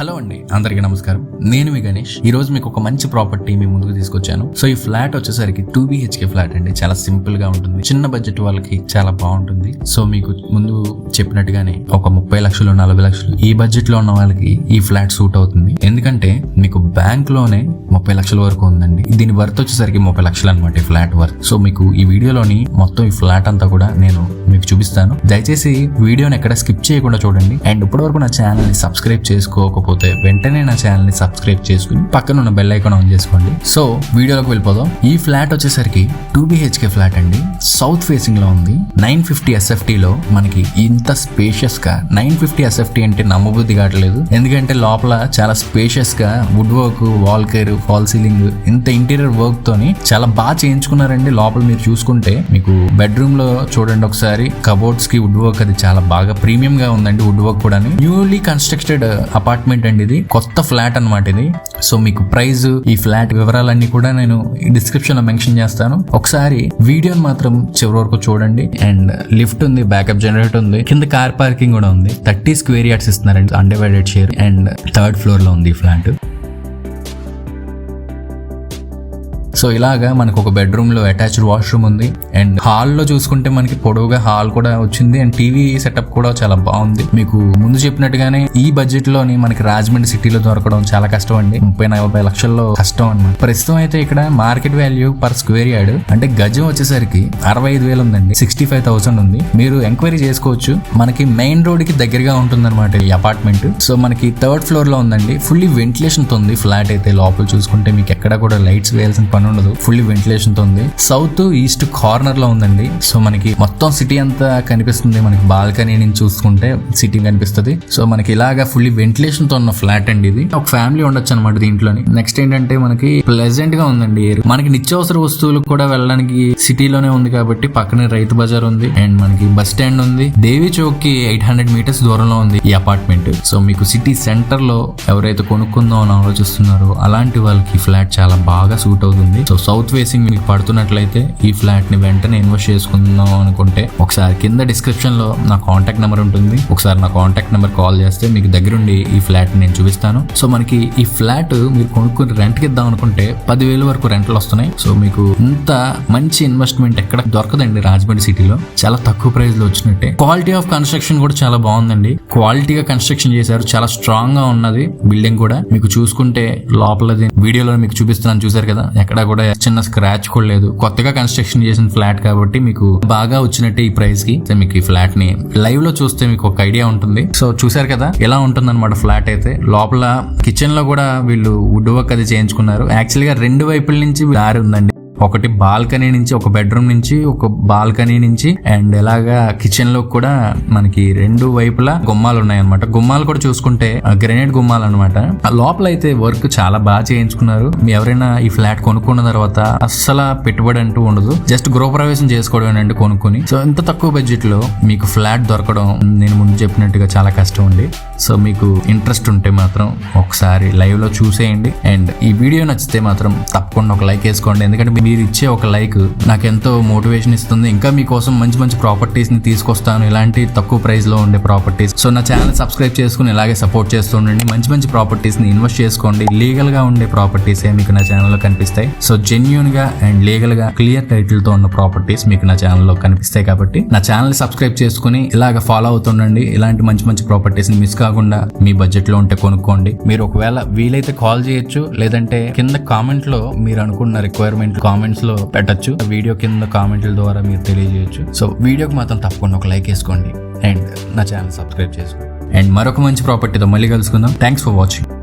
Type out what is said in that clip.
Hello అండి అందరికీ నమస్కారం. నేను మీ గణేష్. ఈ రోజు మీకు ఒక మంచి ప్రాపర్టీ మీ ముందుకు తీసుకొచ్చాను. సో ఈ ఫ్లాట్ వచ్చేసరికి టూ బిహెచ్కే ఫ్లాట్ అండి. చాలా సింపుల్గా ఉంటుంది. చిన్న బడ్జెట్ వాళ్ళకి చాలా బాగుంటుంది. సో మీకు ముందు చెప్పినట్టుగానే ఒక ముప్పై లక్షలు నలభై లక్షలు ఈ బడ్జెట్లో ఉన్న వాళ్ళకి ఈ ఫ్లాట్ సూట్ అవుతుంది. ఎందుకంటే మీకు బ్యాంక్లోనే ముప్పై లక్షల వరకు ఉందండి. దీని వర్త్ వచ్చేసరికి ముప్పై లక్షలు అనమాట ఈ ఫ్లాట్ వర్త్. సో మీకు ఈ వీడియోలోని మొత్తం ఈ ఫ్లాట్ అంతా కూడా నేను మీకు చూపిస్తాను. దయచేసి వీడియోని ఎక్కడ స్కిప్ చేయకుండా చూడండి. అండ్ ఇప్పటివరకు నా ఛానల్ని సబ్స్క్రైబ్ చేసుకోకపోతే వెంటనే నా ఛానల్ని సబ్స్క్రైబ్ చేసుకుని పక్కన ఉన్న బెల్ ఐకాన్ ఆన్ చేసుకోండి. సో వీడియోలోకి వెళ్ళిపోదాం. ఈ ఫ్లాట్ వచ్చేసరికి టూ బిహెచ్కే ఫ్లాట్ అండి. సౌత్ ఫేసింగ్లో ఉంది. నైన్ ఫిఫ్టీ ఎస్ఎఫ్టీ లో మనకి ఇంత స్పేషియస్గా నైన్ ఫిఫ్టీ ఎస్ఎఫ్టీ అంటే నమ్మబుద్ధి కావట్లేదు. ఎందుకంటే లోపల చాలా స్పేషియస్గా wood work wall care fall ceiling ఇంత ఇంటీరియర్ వర్క్ తోని చాలా బాగా చేయించుకున్నారండి. లోపల మీరు చూసుకుంటే మీకు బెడ్రూమ్లో చూడండి ఒకసారి. కబోర్డ్స్కి వుడ్ వర్క్ అది చాలా బాగా ప్రీమియం గా ఉందండి వుడ్ వర్క్ కూడా న్యూలీ కన్స్ట్రక్టెడ్ అపార్ట్మెంట్ అండి ఇది? కొత్త ఫ్లాట్ అన్నమాట ఇది. సో మీకు ప్రైస్ ఈ ఫ్లాట్ వివరాలన్నీ కూడా నేను డిస్క్రిప్షన్లో మెన్షన్ చేస్తాను. ఒకసారి వీడియోని మాత్రం చివరి వరకు చూడండి. అండ్ లిఫ్ట్ ఉంది బ్యాకప్ జనరేటర్ ఉంది. కింద కార్ పార్కింగ్ కూడా ఉంది. థర్టీ స్క్వేర్ యార్డ్స్ ఇస్తున్నారండి అన్డివైడెడ్ షేర్ అండ్ థర్డ్ ఫ్లోర్లో ఉంది ఈ ఫ్లాట్. సో ఇలాగా మనకు ఒక బెడ్రూమ్లో అటాచ్డ్ వాష్రూమ్ ఉంది. అండ్ హాల్లో చూసుకుంటే మనకి పొడవుగా హాల్ కూడా వచ్చింది. అండ్ టీవీ సెటప్ కూడా చాలా బాగుంది. మీకు ముందు చెప్పినట్టుగానే ఈ బడ్జెట్లోని మనకి రాజమండ్రి సిటీలో దొరకడం చాలా కష్టం అండి. ముప్పై నలభై లక్షల్లో కష్టం అన్నమాట. ప్రస్తుతం అయితే ఇక్కడ market value per square yard అంటే గజం వచ్చేసరికి అరవై ఐదు వేలు ఉందండి. సిక్స్టీ ఫైవ్ థౌసండ్ ఉంది. మీరు ఎంక్వైరీ చేసుకోవచ్చు. మనకి మెయిన్ రోడ్కి దగ్గరగా ఉంటుంది ఈ అపార్ట్మెంట్ సో మనకి థర్డ్ ఫ్లోర్లో ఉందండి. ఫుల్లీ వెంటిలేషన్తో ఉంది. ఫ్లాట్ అయితే లోపల చూసుకుంటే మీకు ఎక్కడ కూడా లైట్స్ వేయాల్సిన పని ఉండదు. ఫుల్లీ వెంటిలేషన్తో ఉంది. సౌత్ ఈస్ట్ కార్నర్లో ఉందండి. సో మనకి మొత్తం సిటీ అంతా కనిపిస్తుంది. మనకి బాల్కనీ నుంచి చూసుకుంటే సిటీ కనిపిస్తుంది. సో మనకి ఇలాగా ఫుల్లీ వెంటిలేషన్తో ఉన్న ఫ్లాట్ అండి ఇది. ఒక ఫ్యామిలీ ఉండొచ్చు అనమాట దీంట్లోని. నెక్స్ట్ ఏంటంటే మనకి ప్లెజెంట్గా ఉందండి ఏరియా మనకి నిత్యావసర వస్తువులకు కూడా వెళ్ళడానికి సిటీలోనే ఉంది కాబట్టి పక్కనే రైతు బజార్ ఉంది. అండ్ మనకి బస్ స్టాండ్ ఉంది. దేవి చౌక్కి ఎయిట్ హండ్రెడ్ మీటర్స్ దూరంలో ఉంది ఈ అపార్ట్మెంట్ సో మీకు సిటీ సెంటర్లో ఎవరైతే కొనుక్కుందాం అని ఆలోచిస్తున్నారో అలాంటి వాళ్ళకి ఫ్లాట్ చాలా బాగా సూట్ అవుతుంది. సో సౌత్ ఫేసింగ్ మీకు పడుతున్నట్లయితే ఈ ఫ్లాట్ని వెంటనే ఇన్వెస్ట్ చేసుకుందాం అనుకుంటే ఒకసారి కింద డిస్క్రిప్షన్లో నా కాంటాక్ట్ నెంబర్ ఉంటుంది. ఒకసారి నా కాంటాక్ట్ నెంబర్ కాల్ చేస్తే మీకు దగ్గరుండి ఈ ఫ్లాట్ నేను చూపిస్తాను. సో మనకి ఈ ఫ్లాట్ మీరు కొనుక్కుని రెంట్కి ఇద్దాం అనుకుంటే పదివేల వరకు రెంట్లు వస్తున్నాయి. సో మీకు ఇంత మంచి ఇన్వెస్ట్మెంట్ ఎక్కడ దొరకదండి రాజమండ్రి సిటీలో. చాలా తక్కువ ప్రైస్లో వచ్చినట్టే. క్వాలిటీ ఆఫ్ కన్స్ట్రక్షన్ కూడా చాలా బాగుందండి. క్వాలిటీగా కన్స్ట్రక్షన్ చేశారు. చాలా స్ట్రాంగ్గా ఉన్నది. బిల్డింగ్ కూడా. మీకు చూసుకుంటే లోపలది. వీడియోలో మీకు చూపిస్తున్నాను. చూసారు కదా? ఎక్కడ కూడా చిన్న స్క్రాచ్ కూడా లేదు. కొత్తగా కన్స్ట్రక్షన్ చేసిన ఫ్లాట్ కాబట్టి మీకు బాగా వచ్చినట్టే ఈ ప్రైస్కి. మీకు ఈ ఫ్లాట్ని లైవ్లో చూస్తే మీకు ఒక ఐడియా ఉంటుంది. సో చూసారు కదా? ఎలా ఉంటుంది అనమాట ఫ్లాట్ అయితే. లోపల కిచెన్లో కూడా వీళ్ళు వుడ్ వర్క్ అది చేయించుకున్నారు. యాక్చువల్గా రెండు వైపుల నుంచి దారి ఉందండి. ఒకటి బాల్కనీ నుంచి ఒక బెడ్రూమ్ నుంచి ఒక బాల్కనీ నుంచి అండ్ ఇలాగా కిచెన్లో కూడా మనకి రెండు వైపులా గుమ్మాలు ఉన్నాయి అనమాట గుమ్మాలు కూడా చూసుకుంటే గ్రెనేడ్ గుమ్మాలు అనమాట లోపల అయితే వర్క్ చాలా బాగా చేయించుకున్నారు. ఎవరైనా ఈ ఫ్లాట్ కొనుక్కున్న తర్వాత అస్సలు పెట్టుబడి అంటూ ఉండదు. జస్ట్ గృహప్రవేశం చేసుకోవడం అండి కొనుక్కొని. సో ఇంత తక్కువ బడ్జెట్లో మీకు ఫ్లాట్ దొరకడం నేను ముందు చెప్పినట్టుగా చాలా కష్టం అండి. సో మీకు ఇంట్రెస్ట్ ఉంటే మాత్రం ఒకసారి లైవ్లో చూసేయండి. అండ్ ఈ వీడియో నచ్చితే మాత్రం తప్పకుండా ఒక లైక్ వేసుకోండి. ఎందుకంటే మీరు ఇచ్చే ఒక లైక్ నాకు ఎంతో మోటివేషన్ ఇస్తుంది. ఇంకా మీకోసం మంచి మంచి ప్రాపర్టీస్ని తీసుకొస్తాను. ఇలాంటి తక్కువ ప్రైస్లో ఉండే ప్రాపర్టీస్. సో నా ఛానల్ సబ్స్క్రైబ్ చేసుకుని ఇలాగే సపోర్ట్ చేస్తూ ఉండండి. మంచి మంచి ప్రాపర్టీస్ని ఇన్వెస్ట్ చేసుకోండి. లీగల్గా ఉండే ప్రాపర్టీస్ మీకు నా ఛానల్లో కనిపిస్తాయి. సో జెన్యున్గా అండ్ లీగల్గా క్లియర్ టైటిల్తో ఉన్న ప్రాపర్టీస్ మీకు నా ఛానల్లో కనిపిస్తాయి కాబట్టి నా ఛానల్ సబ్స్క్రైబ్ చేసుకుని ఇలాగ ఫాలో అవుతుండండి. ఇలాంటి మంచి మంచి ప్రాపర్టీస్ని మిస్ కాకుండా మీ బడ్జెట్లో ఉంటే కొనుక్కోండి. మీరు ఒకవేళ వీలైతే కాల్ చేయొచ్చు. లేదంటే కింద కామెంట్లో మీరు అనుకున్న రిక్వైర్మెంట్ కామెంట్స్ లో పెట్టచ్చు. వీడియో కింద కామెంట్ల ద్వారా మీరు తెలియజేయచ్చు. సో వీడియోకి మాత్రం తప్పకుండా ఒక లైక్ వేసుకోండి. అండ్ నా ఛానల్ సబ్స్క్రైబ్ చేసుకోండి. అండ్ మరొక మంచి ప్రాపర్టీతో మళ్ళీ కలుసుకుందాం. Thanks for watching